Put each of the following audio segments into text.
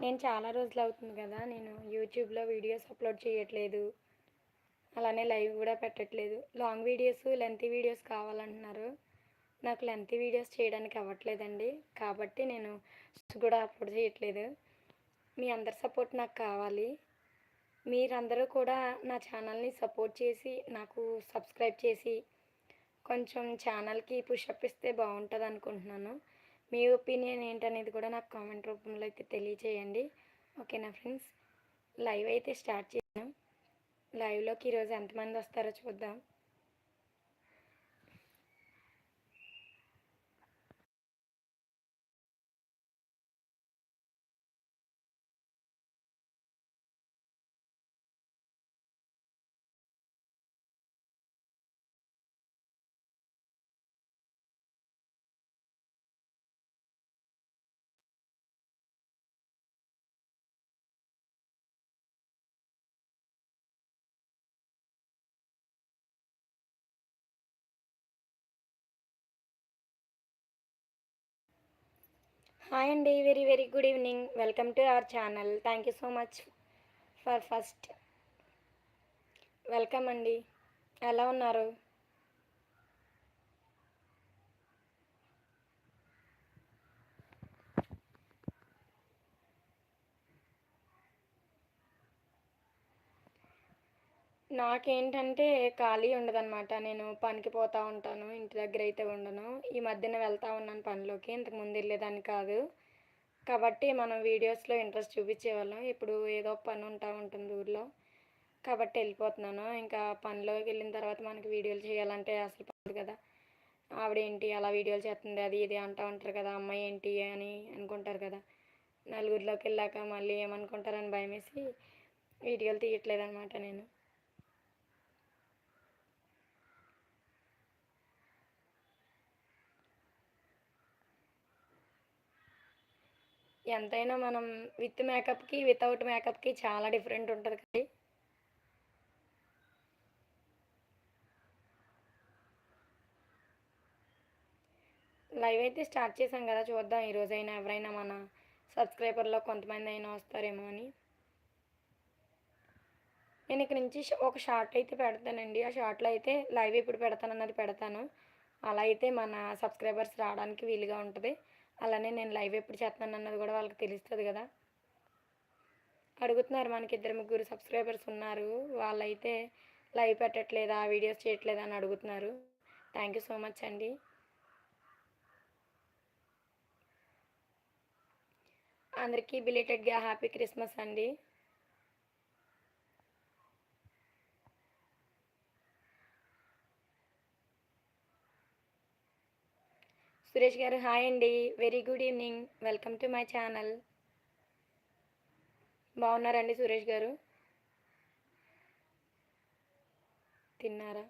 నేను చాలా రోజులు అవుతుంది కదా నేను యూట్యూబ్లో వీడియోస్ అప్లోడ్ చేయట్లేదు. అలానే లైవ్ కూడా పెట్టట్లేదు. లాంగ్ వీడియోస్ లెంత్ వీడియోస్ కావాలంటున్నారు. నాకు లెంత్ వీడియోస్ చేయడానికి అవ్వట్లేదండి. కాబట్టి నేను కూడా అప్లోడ్ చేయట్లేదు. మీ అందరి సపోర్ట్ నాకు కావాలి. మీరందరూ కూడా నా ఛానల్ని సపోర్ట్ చేసి నాకు సబ్స్క్రైబ్ చేసి కొంచెం ఛానల్కి పుషప్ ఇస్తే బాగుంటుంది అనుకుంటున్నాను మీ ఒపీనియన్ ఏంటనేది కూడా నాకు కామెంట్ రూపంలో అయితే తెలియచేయండి. ఓకేనా ఫ్రెండ్స్? లైవ్ అయితే స్టార్ట్ చేసాను లైవ్లోకి ఈరోజు ఎంతమంది వస్తారో చూద్దాం. హాయ్ అండి very very good evening. Welcome to our channel. Thank you so much for first. Welcome అండి. ఎలా ఉన్నారు? నాకేంటంటే ఖాళీ ఉండదన్నమాట. నేను పనికి పోతూ ఉంటాను ఇంటి దగ్గర అయితే ఉండను. ఈ మధ్యన వెళ్తూ ఉన్నాను పనిలోకి ఇంతకు ముందు వెళ్ళేదాన్ని కాదు. కాబట్టి మనం వీడియోస్లో ఇంట్రెస్ట్ చూపించేవాళ్ళం. ఇప్పుడు ఏదో పని ఉంటా ఉంటుంది ఊర్లో. కాబట్టి వెళ్ళిపోతున్నాను. ఇంకా పనిలోకి వెళ్ళిన తర్వాత మనకి వీడియోలు చేయాలంటే అసలు పడదు కదా. ఆవిడేంటి అలా వీడియోలు చేస్తుంది అది ఇది అంటూ ఉంటారు కదా అమ్మాయి ఏంటి అని అనుకుంటారు కదా. నలుగురిలోకి వెళ్ళాక మళ్ళీ ఏమనుకుంటారని భయమేసి వీడియోలు తీయట్లేదు అనమాట నేను. ఎంతైనా మనం విత్ మేకప్కి వితౌట్ మేకప్కి చాలా డిఫరెంట్ ఉంటుంది కదండి. లైవ్ అయితే స్టార్ట్ చేసాం కదా చూద్దాం ఈరోజైనా ఎవరైనా మన సబ్స్క్రైబర్లో కొంతమంది అయినా వస్తారేమో అని. నేను ఇక్కడ నుంచి ఒక షార్ట్ అయితే పెడతానండి. ఆ షార్ట్లో అయితే లైవ్ ఎప్పుడు పెడతాను అన్నది పెడతాను. అలా అయితే మన సబ్స్క్రైబర్స్ రావడానికి వీలుగా ఉంటుంది. అలానే నేను లైవ్ ఎప్పుడు చేస్తున్నాను అన్నది కూడా వాళ్ళకి తెలుస్తుంది కదా. అడుగుతున్నారు మనకి ఇద్దరు ముగ్గురు సబ్స్క్రైబర్స్ ఉన్నారు. వాళ్ళైతే లైవ్ పెట్టట్లేదా వీడియోస్ చేయట్లేదా అని అడుగుతున్నారు. థ్యాంక్ యూ సో మచ్ అండి. అందరికీ బిలేటెడ్గా హ్యాపీ క్రిస్మస్ అండి. సురేష్ గారు హాయ్ అండి. Very good evening. Welcome to my channel. బాగున్నారండి సురేష్ గారు? తిన్నారా?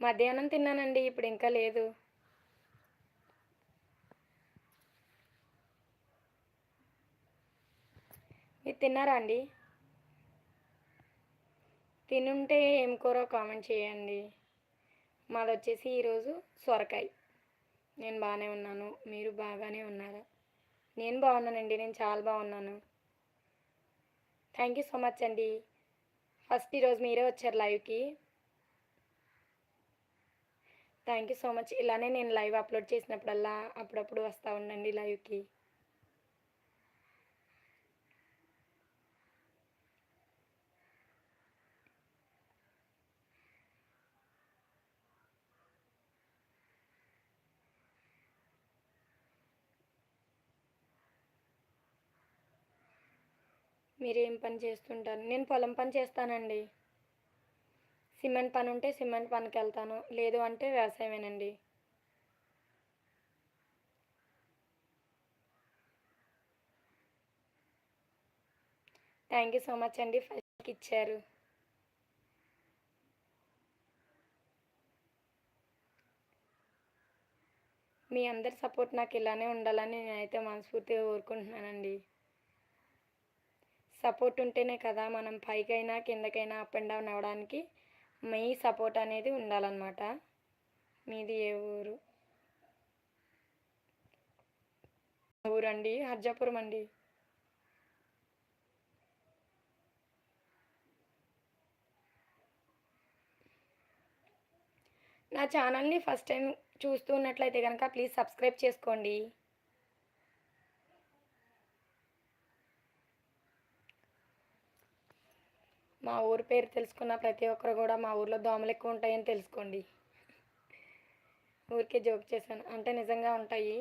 మధ్యాహ్నం తిన్నానండి ఇప్పుడు ఇంకా లేదు. మీరు తిన్నారా అండి? తినుంటే ఏం కూర కామెంట్ చేయండి. మాది వచ్చేసి ఈరోజు సొరకాయ. నేను బాగానే ఉన్నాను. మీరు బాగానే ఉన్నారా? నేను బాగున్నానండి. నేను చాలా బాగున్నాను. థ్యాంక్ యూ సో మచ్ అండి. ఫస్ట్ ఈరోజు మీరే వచ్చారు లైవ్కి. Thank you so much. ఇలానే నేను లైవ్ అప్లోడ్ చేసినప్పుడల్లా అప్పుడప్పుడు వస్తూ ఉండండి లైవ్కి. మీరేం పని చేస్తుంటారు? నేను పొలం పని చేస్తానండి. సిమెంట్ పని ఉంటే సిమెంట్ పనికి వెళ్తాను లేదు అంటే వ్యవసాయమేనండి. థ్యాంక్ యూ సో మచ్ అండి ఫస్ట్కి ఇచ్చారు. మీ అందరి సపోర్ట్ నాకు ఇలానే ఉండాలని నేనైతే మనస్ఫూర్తిగా కోరుకుంటున్నానండి. సపోర్ట్ ఉంటేనే కదా మనం పైకైనా కిందకైనా అప్ అండ్ డౌన్ అవ్వడానికి మీ సపోర్ట్ అనేది ఉండాలన్నమాట. మీది ఏ ఊరు? ఊరండి. హర్జాపురం అండి. నా ఛానల్ని ఫస్ట్ టైం చూస్తున్నట్లయితే కనుక ప్లీజ్ సబ్స్క్రైబ్ చేసుకోండి. మా ఊరు పేరు తెలుసుకున్న ప్రతి ఒక్కరు కూడా మా ఊర్లో దోమలు ఎక్కువ ఉంటాయని తెలుసుకోండి. ఊరికే జోక్ చేశాను. అంటే నిజంగా ఉంటాయి.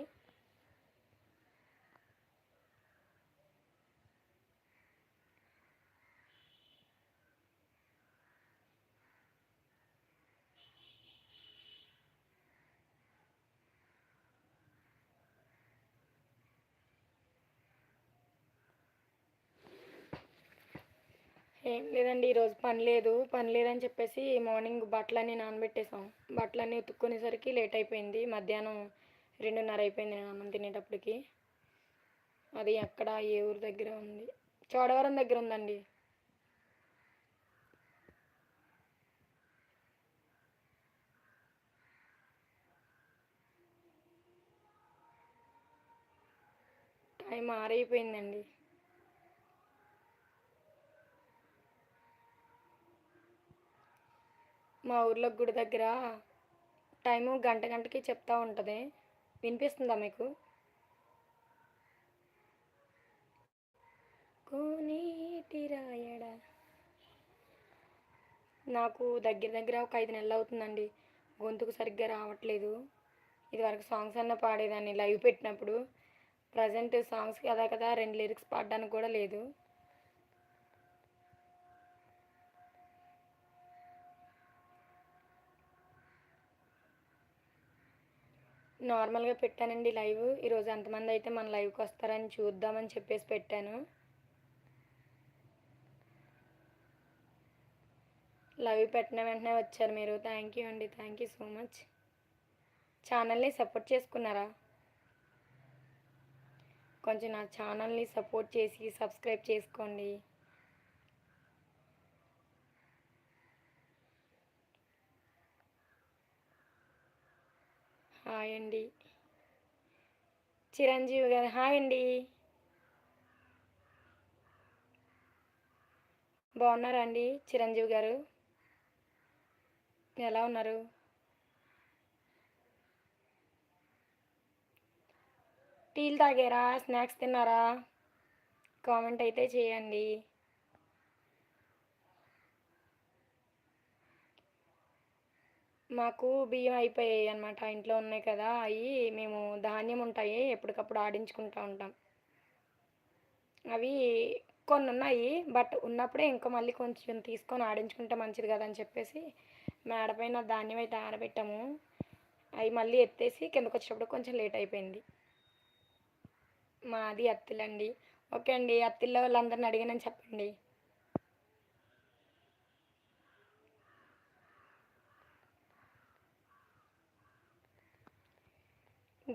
ఏం లేదండి ఈరోజు పని లేదు. పని లేదని చెప్పేసి మార్నింగ్ బట్టలన్నీ నానబెట్టేసాం. బట్టలన్నీ ఉతుక్కునేసరికి లేట్ అయిపోయింది. మధ్యాహ్నం రెండున్నర అయిపోయింది నేను అన్నం తినేటప్పటికి. అది ఎక్కడ ఏ ఊరు దగ్గర ఉంది? చోడవరం దగ్గర ఉందండి. టైం ఆరైపోయిందండి. మా ఊర్లో గుడి దగ్గర టైము గంట గంటకి చెప్తూ ఉంటుంది. వినిపిస్తుందా మీకు? కోనేటి రాయడా. నాకు దగ్గర దగ్గర ఒక ఐదు నెలలు అవుతుందండి. గొంతుకు సరిగ్గా రావట్లేదు. ఇదివరకు సాంగ్స్ అన్న పాడేదాన్ని లైవ్ పెట్టినప్పుడు. ప్రజెంట్ సాంగ్స్ కదా కదా రెండు లిరిక్స్ పాడడానికి కూడా లేదు. నార్మల్గా పెట్టానండి లైవ్. ఈరోజు ఎంతమంది అయితే మన లైవ్కి వస్తారని చూద్దామని చెప్పేసి పెట్టాను. లైవ్ పెట్టిన వెంటనే వచ్చారు మీరు. థ్యాంక్ యూ అండి. థ్యాంక్ యూ సో మచ్ ఛానల్ని సపోర్ట్ చేసుకున్నారా? కొంచెం నా ఛానల్ని సపోర్ట్ చేసి సబ్స్క్రైబ్ చేసుకోండి. హాయ్ అండి. చిరంజీవి గారు హాయ్ అండి. బాగున్నారా అండి చిరంజీవి గారు? ఎలా ఉన్నారు? టీలు తాగారా? స్నాక్స్ తిన్నారా? కామెంట్ అయితే చేయండి. మాకు బియ్యం అయిపోయాయి అనమాట ఇంట్లో ఉన్నాయి కదా అవి మేము ధాన్యం ఉంటాయి ఎప్పటికప్పుడు ఆడించుకుంటూ ఉంటాం. అవి కొన్ని ఉన్నాయి బట్ ఉన్నప్పుడే ఇంకా మళ్ళీ కొంచెం తీసుకొని ఆడించుకుంటే మంచిది కదా అని చెప్పేసి మేడపైన ధాన్యం అయితే ఆరబెట్టాము. అవి మళ్ళీ ఎత్తేసి కిందకు వచ్చేటప్పుడు కొంచెం లేట్ అయిపోయింది. మాది అత్తిలండి. ఓకే అండి అత్తిల్లో వాళ్ళందరిని అడిగానని చెప్పండి.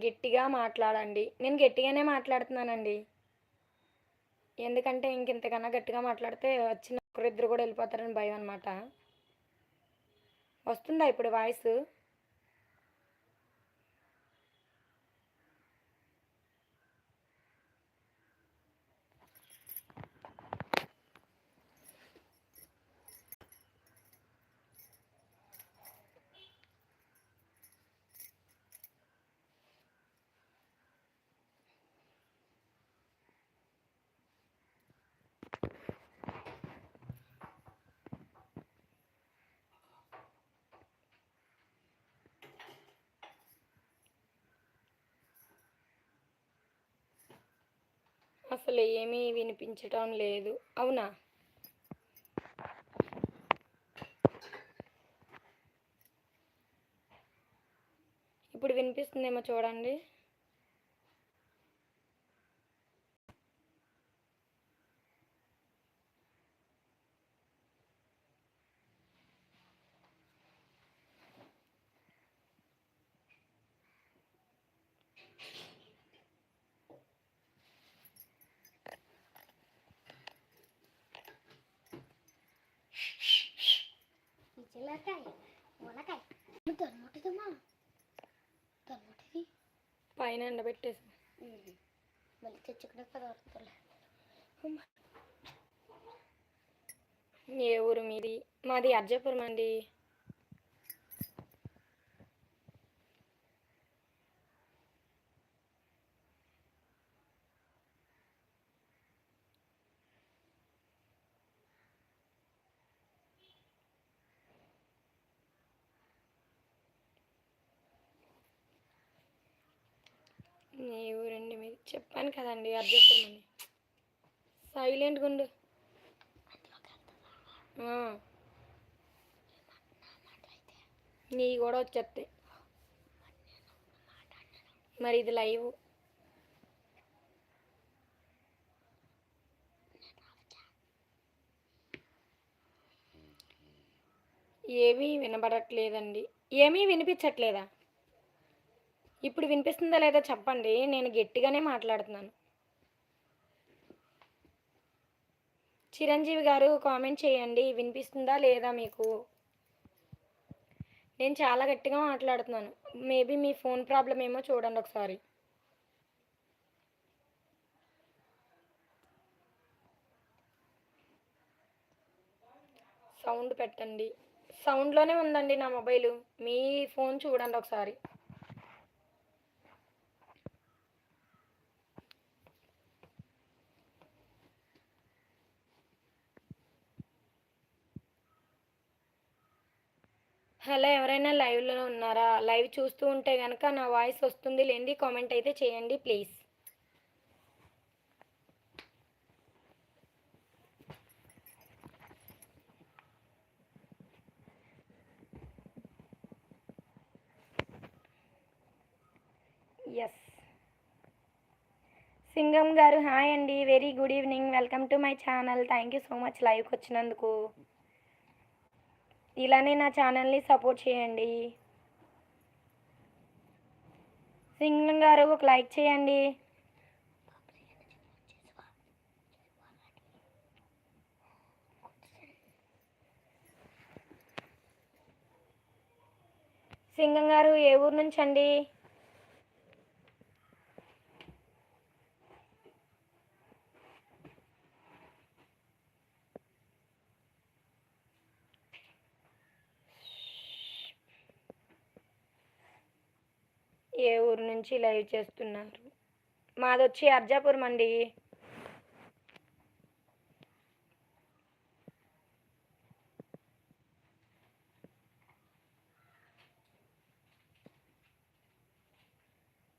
గట్టిగా మాట్లాడండి. నేను గట్టిగానే మాట్లాడుతున్నానండి. ఎందుకంటే ఇంకెంతకన్నా గట్టిగా మాట్లాడితే వచ్చిన ఒకరిద్దరు కూడా వెళ్ళిపోతారని భయం అనమాట వస్తుందా ఇప్పుడు వాయిస్? అసలు ఏమీ వినిపించటం లేదు. అవునా? ఇప్పుడు వినిపిస్తుందేమో చూడండి. చిల్లకాయ మునకాయ దొరముటిదమ్మా దొరముటిది పైన ఎండబెట్టేసి. మళ్ళీ తెచ్చుకునే ఏ ఊరు మీది? మాది అర్జాపురం అండి. ఏ ఊరండి మీరు చెప్పాను కదండి అర్జపురం అని సైలెంట్గా ఉండు. నీ కూడా వచ్చేస్తాయి మరి ఇది లైవ్. ఏమీ వినబడట్లేదండి. ఏమీ వినిపించట్లేదా? ఇప్పుడు వినిపిస్తుందా లేదా చెప్పండి నేను గట్టిగానే మాట్లాడుతున్నాను. చిరంజీవి గారు కామెంట్ చేయండి వినిపిస్తుందా లేదా మీకు? నేను చాలా గట్టిగా మాట్లాడుతున్నాను. మేబీ మీ ఫోన్ ప్రాబ్లం ఏమో చూడండి ఒకసారి. సౌండ్ పెట్టండి. సౌండ్లోనే ఉందండి నా మొబైల్. మీ ఫోన్ చూడండి ఒకసారి. హలో ఎవరైనా లైవ్లో ఉన్నారా? లైవ్ చూస్తూ ఉంటే కనుక నా వాయిస్ వస్తుంది లేండి కామెంట్ అయితే చేయండి ప్లీజ్. ఎస్ సింగం గారు హాయ్ అండి. Very good evening. Welcome to my channel. Thank you so much లైవ్కి వచ్చినందుకు. ఇలానే నా ఛానల్ని సపోర్ట్ చేయండి. సింగం గారు ఒక లైక్ చేయండి. సింగం గారు ఏ ఊరు నుంచి అండి ఏ ఊరు నుంచి లైవ్ చేస్తున్నారు. మాది వచ్చి అర్జాపురం అండి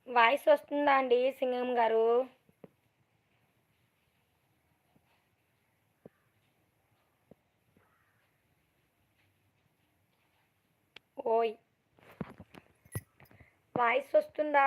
వాయిస్ వస్తుందా అండి సింగం గారు? ఓయ్. వాయిస్ వస్తుందా?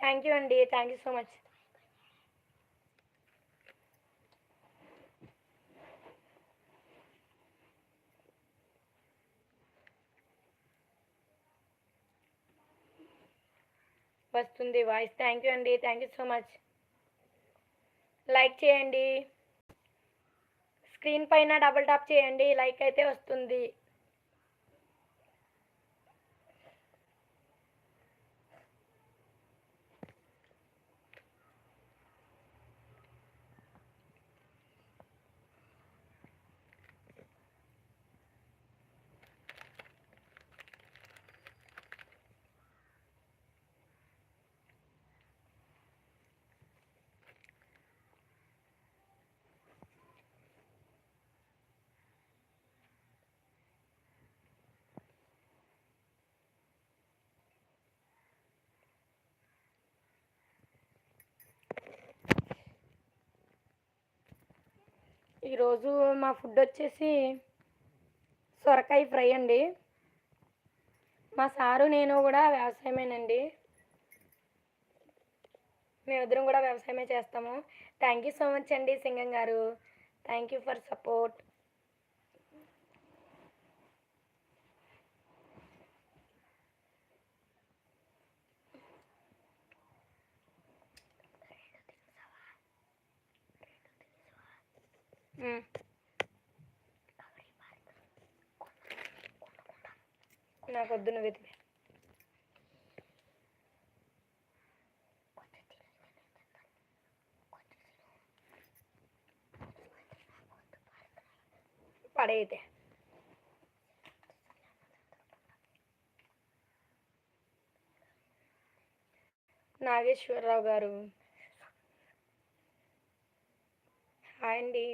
థ్యాంక్ యూ అండి. థ్యాంక్ యూ సో మచ్ వస్తుంది వాయిస్. థ్యాంక్ యూ అండి. Thank you so much like చేయండి. స్క్రీన్ పైన డబుల్ టాప్ చేయండి. లైక్ అయితే వస్తుంది. ఈరోజు మా ఫుడ్ వచ్చేసి సొరకాయ ఫ్రై అండి. మా సారు నేను కూడా వ్యవసాయమేనండి. మేమిద్దరం కూడా వ్యవసాయమే చేస్తాము. థ్యాంక్ యూ సో మచ్ అండి సింగం గారు. థ్యాంక్ యూ ఫర్ సపోర్ట్ నాకు వద్దు నువ్వు వెతికి. పడైతే. నాగేశ్వరరావు గారు. హాయ్ అండి.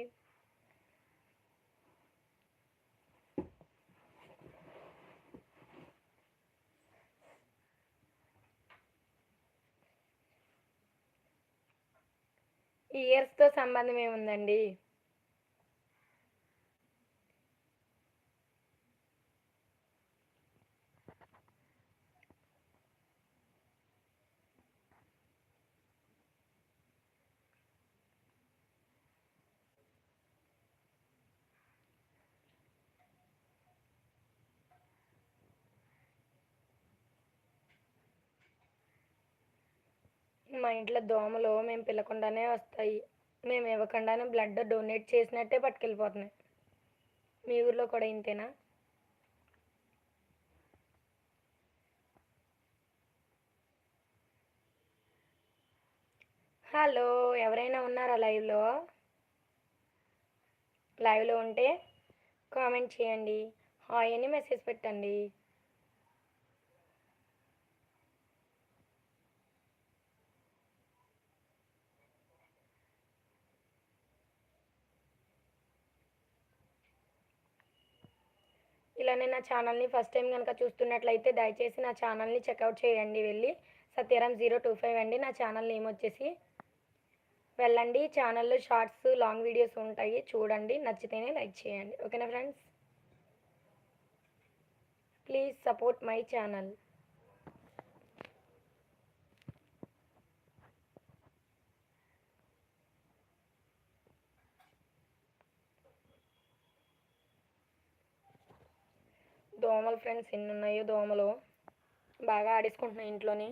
ఇయర్స్తో సంబంధం ఏముందండి? మా ఇంట్లో దోమలు మేము పిల్లకుండానే వస్తాయి. మేము ఇవ్వకుండానే బ్లడ్ డొనేట్ చేసినట్టే పట్టుకెళ్ళిపోతున్నాయి. మీ ఊర్లో కూడా ఇంతేనా? హలో ఎవరైనా ఉన్నారా లైవ్లో? లైవ్లో ఉంటే కామెంట్ చేయండి. హాయ్ అని మెసేజ్ పెట్టండి. ఇలానే నా ఛానల్ని ఫస్ట్ టైం కనుక చూస్తున్నట్లయితే దయచేసి నా ఛానల్ని చెక్అవుట్ చేయండి వెళ్ళి. సత్యరామ్ జీరో టూ ఫైవ్ అండి. నా ఛానల్ నేమ్ వచ్చేసి వెళ్ళండి. ఛానల్లో షార్ట్స్ లాంగ్ వీడియోస్ ఉంటాయి. చూడండి. నచ్చితేనే లైక్ చేయండి. ఓకేనా friends? Please support my channel. దోమలు ఫ్రెండ్స్ ఎన్ని ఉన్నాయో దోమలు బాగా ఆడేసుకుంటున్నాయి ఇంట్లోని.